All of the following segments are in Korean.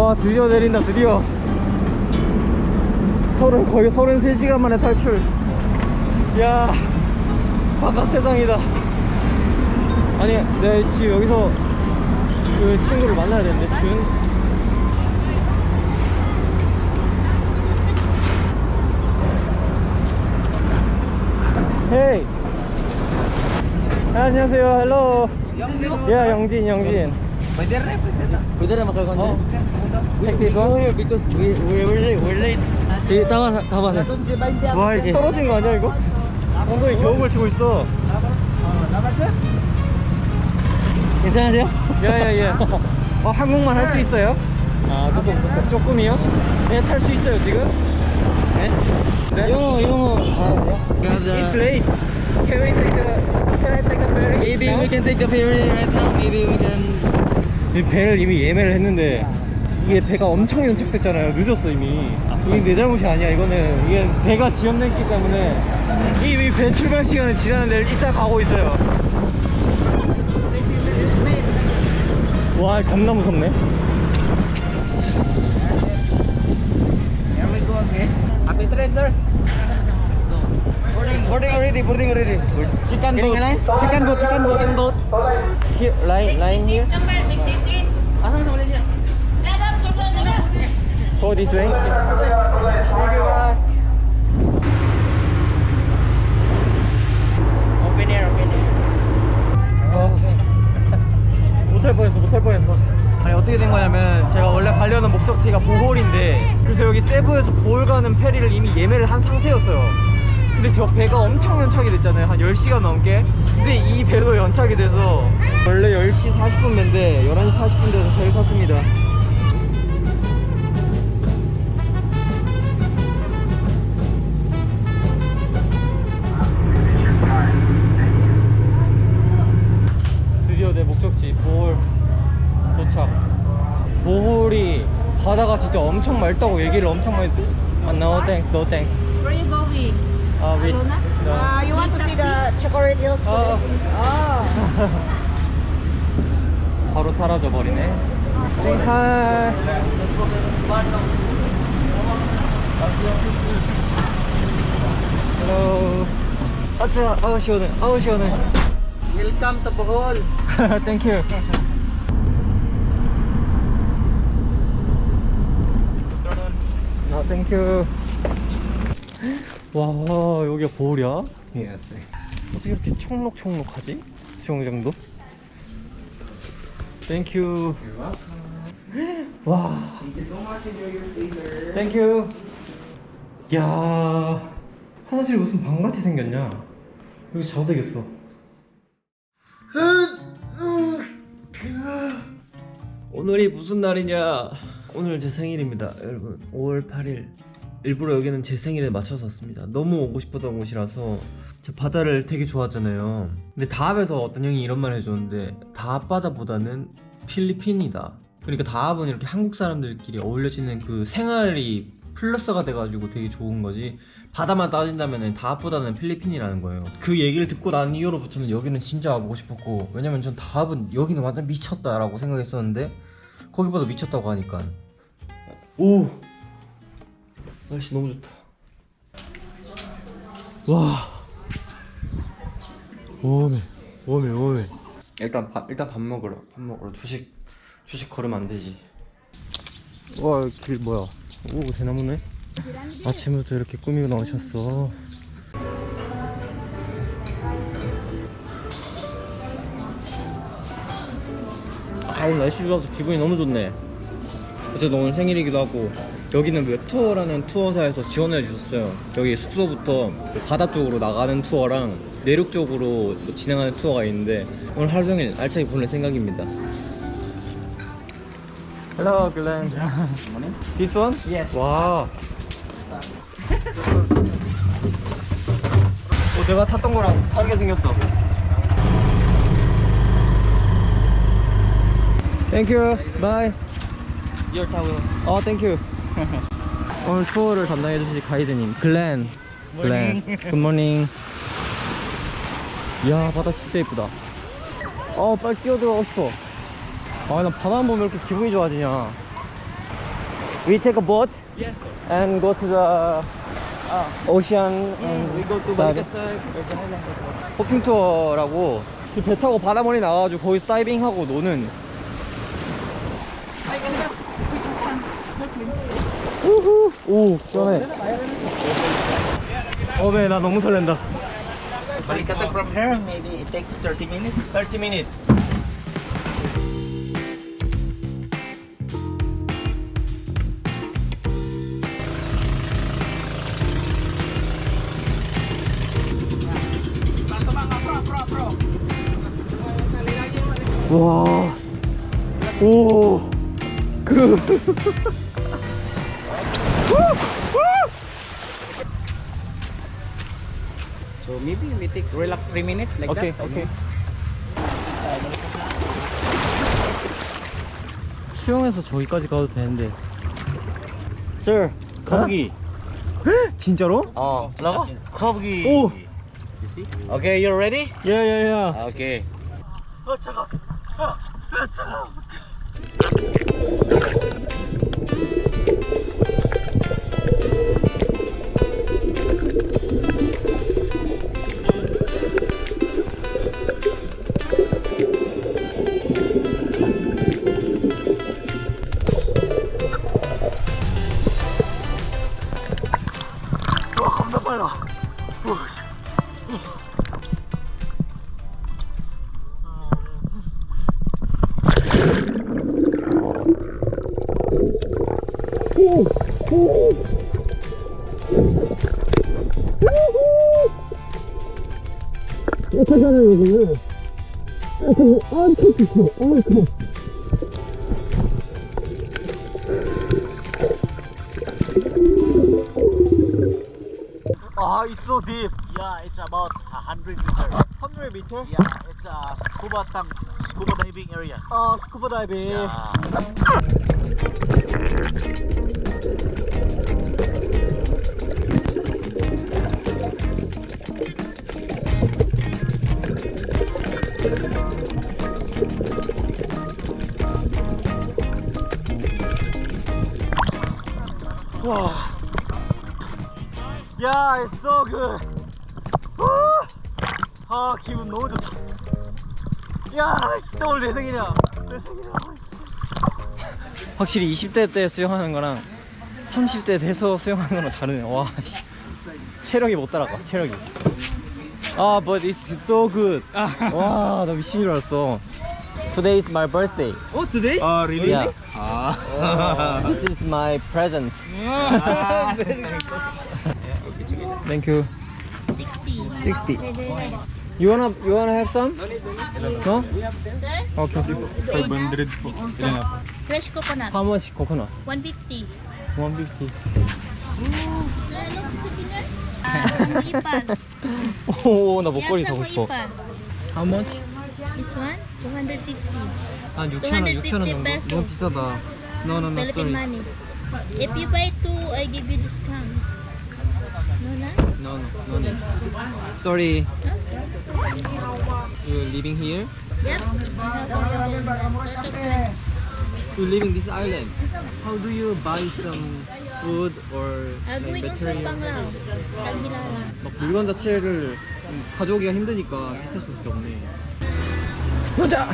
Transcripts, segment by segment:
와 드디어 내린다 드디어. 서른 거의 33시간 만에 탈출. 야 바깥 세상이다. 아니 내가 지금 여기서 그 친구를 만나야 되는데 준 헤이! 안녕하세요. 헬로! 야 영진 영진 Pwede rin, pwede na. Pwede na makakonsin? Oh, okay. Take this one here because we we we're late. We're late. 이 담아 담아. Doon si Bainte ako. 와 이제 떨어진 거 아니야 이거? 엉덩이 겨우 걸 치고 있어. Oh? 괜찮으세요? 야야야. 어 한국말 할수 있어요? 아 조금 조금 조금이요? 네탈 수 있어요 지금? 네? 네? 영어 영어 잘하세요? It's late. Can we take a Can I take a ferry? Maybe we can take the ferry right now. Maybe we can. 이 배를 이미 예매를 했는데 이게 배가 엄청 연착됐잖아요 늦었어 이미 이게 내 잘못이 아니야 이거는 이게 배가 지연됐기 때문에 이미 배 출발 시간을 지났는데 이따 가고 있어요 와 겁나 무섭네 Here we go again. Happy train sir. boarding boarding already boarding already second boat second boat second boat second boat here line line here go this way. Open air, open air. 어. 못할 뻔했어 못할 뻔했어. 아니 어떻게 된 거냐면 제가 원래 가려는 목적지가 보홀인데 그래서 여기 세부에서 보홀 가는 페리를 이미 예매를 한 상태였어요. 근데 저 배가 엄청 연착이 됐잖아요 한 10시간 넘게. 근데 이 배도 연착이 돼서 원래 10시 40분 배인데 11시 40분 돼서 배를 탔습니다 진짜 엄청 맑다고 얘기를 엄청 많이 했어 아, no thanks, no thanks Where you going? 아, wait Alona? no. Uh, you want to see the chocolate hills? 어. Oh. 바로 사라져 버리네 하이 헬로 아 차 아우 시원해 아우 시원해 Welcome to Bohol. 땡큐 아 땡큐 와 여기가 보울이야? Yes. 어떻게 이렇게 총록총록하지? 수영장도? 땡큐 와. 땡큐 야 화장실이 무슨 방같이 생겼냐 여기 자도 되겠어 오늘이 무슨 날이냐 오늘 제 생일입니다 여러분. 5월 8일. 일부러 여기는 제 생일에 맞춰서 왔습니다. 너무 오고 싶었던 곳이라서 제 바다를 되게 좋아하잖아요. 근데 다합에서 어떤 형이 이런 말 해줬는데 다합 바다보다는 필리핀이다. 그러니까 다합은 이렇게 한국 사람들끼리 어울려지는 그 생활이 플러스가 돼가지고 되게 좋은 거지. 바다만 따진다면 다합보다는 필리핀이라는 거예요. 그 얘기를 듣고 난 이후로부터는 여기는 진짜 와보고 싶었고 왜냐면 전 다합은 여기는 완전 미쳤다라고 생각했었는데 거기보다 미쳤다고 하니까. 오! 날씨 너무 좋다. 와. 웜해 웜해 웜해 일단 밥 일단 밥 먹으러 밥 먹으러 주식 주식 걸으면 안 되지. 와길 뭐야? 오 대나무네? 아침부터 이렇게 꾸미고 나오셨어 아 오늘 날씨 좋아서 기분이 너무 좋네 어쨌든 오늘 생일이기도 하고 여기는 웹투어라는 투어사에서 지원해 주셨어요 여기 숙소부터 바다 쪽으로 나가는 투어랑 내륙 쪽으로 진행하는 투어가 있는데 오늘 하루 종일 알차게 보낼 생각입니다 Hello, Glenn. This one? Yes. 와. 어, 내가 탔던 거랑 다르게 생겼어. Thank you. Bye. Your towel. 어, 땡큐. 오늘 투어를 담당해 주실 가이드님, 글렌. 글렌. 굿모닝. 이야, 바다 진짜 이쁘다. 어, 빨리 뛰어들어가고 싶어. 아, 나 바다만 보면 이렇게 기분이 좋아지냐. We take a boat Yes, sir. and go to the ocean and We go to or the Highland. 호핑 투어라고 그배 타고 바다머리 나와가지고 거기서 다이빙하고 노는 우후 오 시원해 어배 나 너무 설렌다 Balikasag from here, maybe it takes 30 minutes. 30 minutes 와, 오, 그, So maybe we take relax 3 minutes like 오케이, that. 오케이. 수영해서 저기까지 가도 되는데. Sir, 거북이. 진짜로? Oh, 나가? 거북이. 오. You see? Okay, you're ready? 야야야. Okay. 아, it's so deep. Yeah, it's about 100 meters. 100 meter? Yeah, it's a scuba tank, scuba diving area. 아, 스쿠버 Yeah. 와. 야, it's so good. 후! 아, 기분 너무 좋다. 야, 진짜 오늘 내 생일이야. 내 생일이야. 확실히 20대 때 수영하는 거랑 30대 돼서 수영하는 거랑 다르네. 와, 씨. 체력이 못 따라가, 체력이. 아, but it's so good. 와, 나 미친 줄 알았어. Today is my birthday. Oh, today? Oh, really? Yeah. Ah. This is my present. Ah. Thank you. 60. 60. You wanna you wanna have some? No? Sir? Okay. 500 po. Fresh coconut. How much coconut? 150. 150. Sir, look souvenir. Ah, sangipan. 오, 나 목걸이 Yan, 사고 싶어. sangipan. How much? This one, 250. 한 6천 원, 6천 원250 정도. 너무 비싸다. No, no, no, Philippine sorry. money. If you buy two, I give you discount. No na? No, no, no need. Sorry. Okay. You living here? Yep. My house in London. You living this island. How do you buy some food or Ah, like going sa material? Panglao. Tagbilala. 막 물건 자체를 좀 가져오기가 힘드니까 비쌀 수밖에 없네. 보자.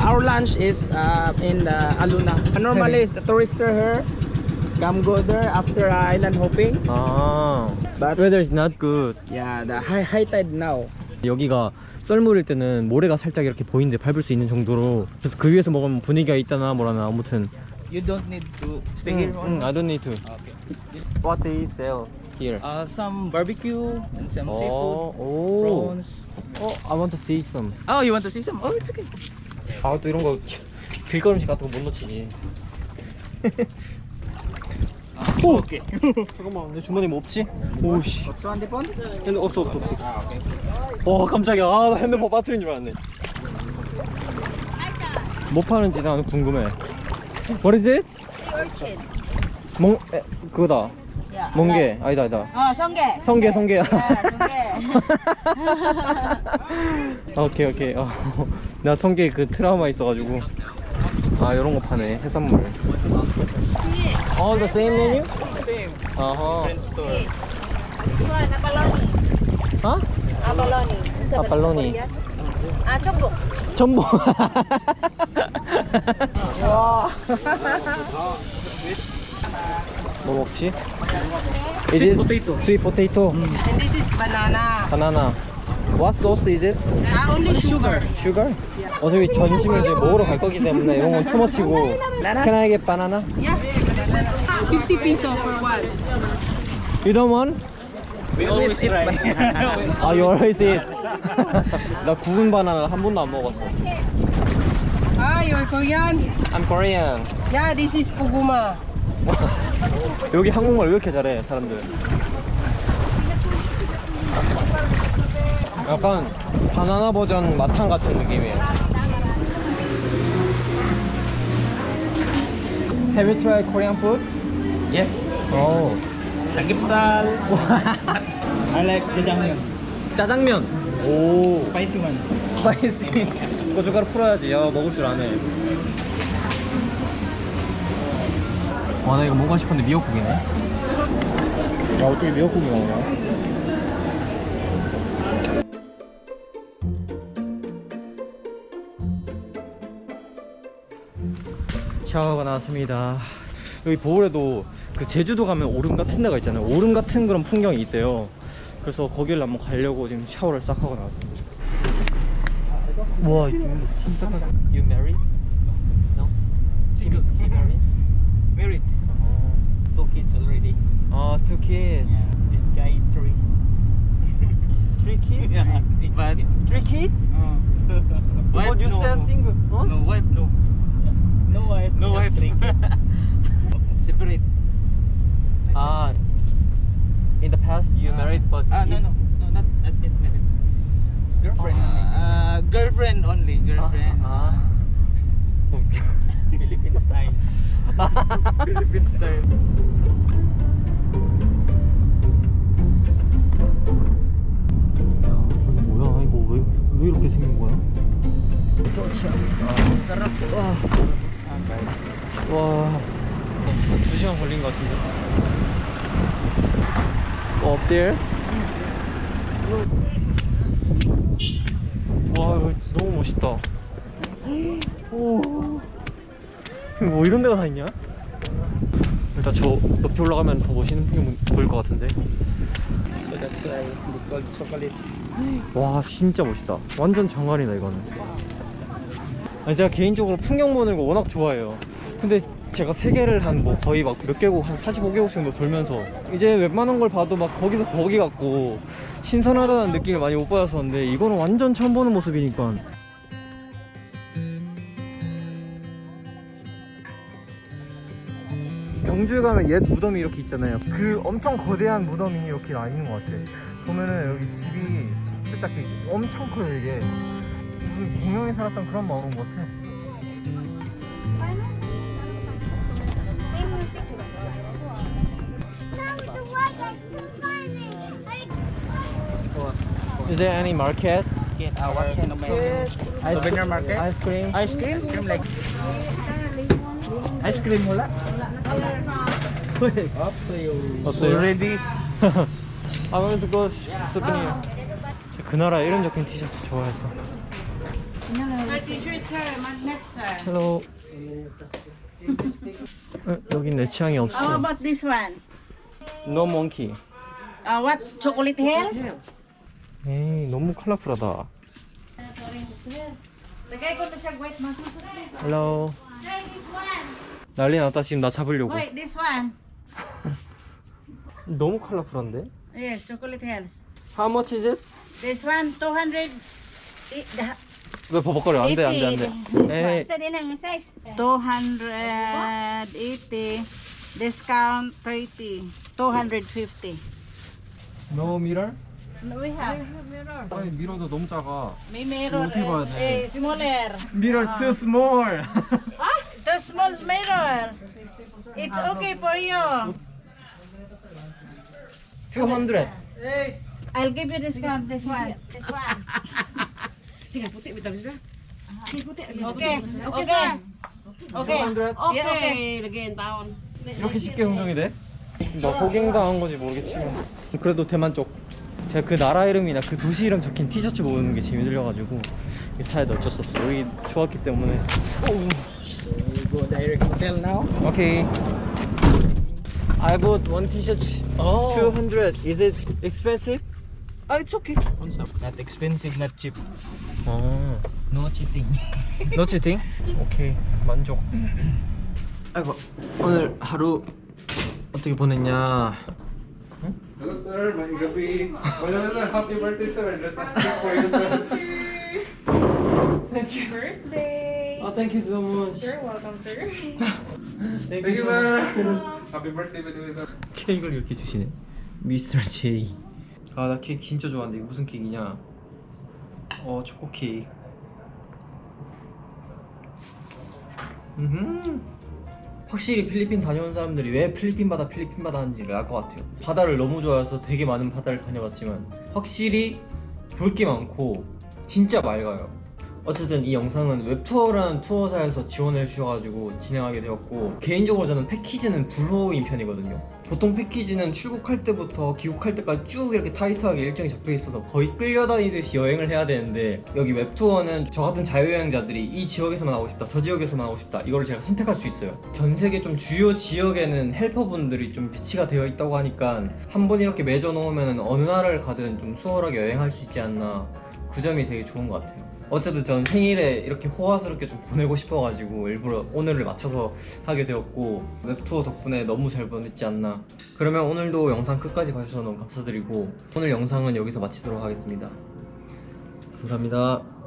Our lunch is uh, in the Aluna. Normally, the tourister here come go there after island hopping. 아, But weather is not good. yeah, the high high tide now. 여기가 썰물일 때는 모래가 살짝 이렇게 보이는데 밟을 수 있는 정도로 그래서 그 위에서 먹으면 분위기가 있다나 뭐라나 아무튼 You don't need to stay 응, here. 응, I don't need to Okay. What they sell here? Uh, some barbecue and some 어, seafood, 오, prawns. 어, I want to see some Oh, you want to see some? Oh, it's okay. 아 또 이런 거 길거름식 같은 거 못 놓치지 오! Okay. 잠깐만 내 주머니 뭐 없지? 오씨 the phone? 핸드 없어 없어 없어 okay. 어 깜짝이야 아, 나 핸드폰 빠뜨린 줄 알았네 뭐 파는지 나는 궁금해 What is it? 에, 그거다 Yeah. 멍게 아니다 아니다 Oh, songge. 성게 성게야 Yeah, 오케이 오케이 어, 나 성게 그 트라우마 있어가지고 아 이런 거 파네 해산물 All the same menu? Same. 어허 Friend store. This one, abalone. 어? Abalone. Abalone. Ah, combok. 전복 뭐 먹지? Sweet potato. Sweet potato And this is banana. 바나나 What sauce is it? Ah, only sugar. Sugar? 어차피 점심을 이제 먹으러 갈 거기 때문에 이런 건 투머치고 Can I get banana? Yeah. 50 peso for one. You don't want? We always try. 아, you always eat. 나 구운 바나나 한 번도 안 먹었어. Ah, you're Korean? I'm Korean. Yeah, this is kuguma. 여기 한국말 왜 이렇게 잘해, 사람들? 약간 바나나 버전 마탕 같은 느낌이에요. Have you tried Korean food? yes. Oh. Samgyeopsal. I like jajangmyeon. 짜장면. 오. Spicy one. 스파이시. 고춧가루 풀어야지. 야, 먹을 줄 아네. 와, 나 이거 먹고 싶은데 미역국이네. 야, 어떻게 미역국이 나오냐? 샤워가 나왔습니다. 여기 보울에도 그 제주도 가면 오름 같은 데가 있잖아요. 오름 같은 그런 풍경이 있대요. 그래서 거기를 한번 가려고 지금 샤워를 싹 하고 나왔습니다. 와, 진짜. You married? No? Single. He married? Married. Two kids already. 아, two kids. This guy three. Three kids? Yeah. But Three kids? wife But you no. said single. Huh? No wife no. No wife. No wife. Three kids. Separate. Ah, in the past you married but Ah no is- no no not not yet married. Girlfriend only. Uh, girlfriend only. Girlfriend. Ah. Philippine style. Philippine style. 이거 뭐야? 이거 왜, 왜 이렇게 생긴 거야? Sarap. 와, 두 시간 걸린 것 같은데. 어, up there? 와, 너무 멋있다. 오, 뭐 이런 데가 다 있냐? 일단 저 높이 올라가면 더 멋있는 풍경 보일 것 같은데. 와 진짜 멋있다 완전 장관이다 이거는 아니 제가 개인적으로 풍경 보는 거 워낙 좋아해요 근데 제가 세계를 한 뭐 거의 막 몇 개국 한 45개국 정도 돌면서 이제 웬만한 걸 봐도 막 거기서 거기 같고 신선하다는 느낌을 많이 못 받았었는데 이거는 완전 처음 보는 모습이니까 경주에 가면 옛 무덤이 이렇게 있잖아요. 그 엄청 거대한 무덤이 이렇게 나 있는 것 같아. 보면은 여기 집이 진짜 작게 엄청 커요 이게. 무슨 공룡이 살았던 그런 마을인 것 같아. Is there any market? Get our kind of market. Souvenir market. Ice cream? Ice cream? Ice cream like Ice cream wala? 없어요. 없어요? Already. I want to go souvenir. 그 나라 이름 적힌 티셔츠 좋아해서. Sir, t-shirt, sir. Magnet, sir. Hello. 어, 여긴 내 취향이 How 없어. about this one? No monkey. Uh, what? Chocolate hills? 에이 너무 컬러풀하다. Lagay ko na siya white muscle. Hello. Sir, this one. 난리 났다 지금 나 잡으려고. Wait, this one. 너무 컬러풀한데? Yes, chocolate hills. How much is it? This one, 200. 왜 버벅거려? 안 돼 안 돼 안 돼. 에이 Sa din ang size. 280. Discount 30. 250. no mirror? No, we have. 아니 미러도 너무 작아. May mirror. 어떻게 봐야 돼? Eh, smaller. Mirror too small. The small mirror. It's okay for you. 200 I'll give you discount this one. This one. Sige, puti bitaw sila. Okay. Okay, sir. Okay. 200 Yeah, okay. lagyan taon. 이렇게 쉽게 흥정이 돼? 나 호갱당한 건지 모르겠지만 그래도 대만 쪽 제가 그 나라 이름이나 그 도시 이름 적힌 티셔츠 모으는 게 재미 들려가지고 이게 사야 돼 어쩔 수 없어 여기 좋았기 때문에 go direct hotel now. 오케이 I bought one t-shirt Oh. 200 Is it expensive? Oh, it's okay. Not expensive, not cheap. 어 No cheating. 너 치팅? 오케이 만족 아이고 오늘 하루 어떻게 보냈냐 Hello sir, may gabi. Wala na sir, happy birthday sir. There's a cake for you sir. Thank you birthday. Oh thank you so much You're welcome, sir. Thank Thank you so sir. much. happy birthday by the way sir. 케이크를 이렇게 주시네 미스터 제이 아 나 케이크 진짜 좋아하는데 이거 무슨 케이크냐? 어 초코 케이크. 음흠. 확실히 필리핀 다녀온 사람들이 왜 필리핀 바다 필리핀 바다 하는지를 알 것 같아요. 바다를 너무 좋아해서 되게 많은 바다를 다녀봤지만 확실히 볼 게 많고 진짜 맑아요. 어쨌든 이 영상은 웹투어라는 투어사에서 지원해 주셔가지고 진행하게 되었고 개인적으로 저는 패키지는 불호인 편이거든요 보통 패키지는 출국할 때부터 귀국할 때까지 쭉 이렇게 타이트하게 일정이 잡혀 있어서 거의 끌려다니듯이 여행을 해야 되는데 여기 웹투어는 저 같은 자유여행자들이 이 지역에서만 하고 싶다 저 지역에서만 하고 싶다 이거를 제가 선택할 수 있어요 전 세계 좀 주요 지역에는 헬퍼분들이 좀 비치가 되어 있다고 하니까 한 번 이렇게 맺어 놓으면 어느 나라를 가든 좀 수월하게 여행할 수 있지 않나 그 점이 되게 좋은 것 같아요. 어쨌든 전 생일에 이렇게 호화스럽게 좀 보내고 싶어가지고 일부러 오늘을 맞춰서 하게 되었고 웹투어 덕분에 너무 잘 보냈지 않나. 그러면 오늘도 영상 끝까지 봐주셔서 너무 감사드리고 오늘 영상은 여기서 마치도록 하겠습니다. 감사합니다.